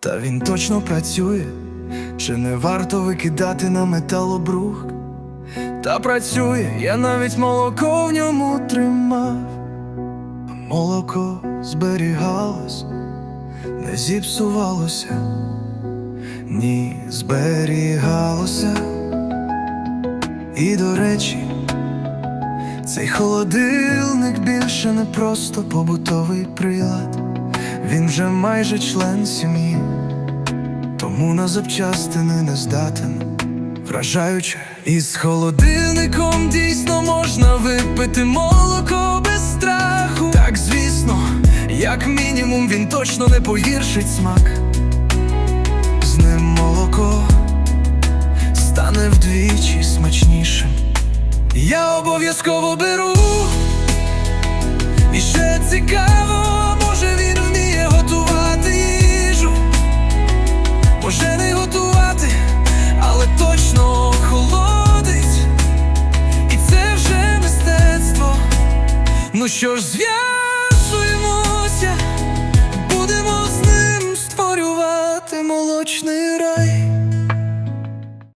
Та він точно працює, чи не варто викидати на металобрух? Та працює, я навіть молоко в ньому тримав. Молоко зберігалось, не зіпсувалося, ні, зберігалося. І до речі, цей холодильник більше не просто побутовий прилад, він вже майже член сім'ї, тому на запчастини не здатен. Вражаюче, із холодильником дійсно можна випити молоко без страху. Так, звісно, як мінімум він точно не погіршить смак. З ним молоко стане вдвічі смачнішим. Я обов'язково беру. І ще цікаво, Ну що ж, зв'язуємося, будемо з ним створювати молочний рай.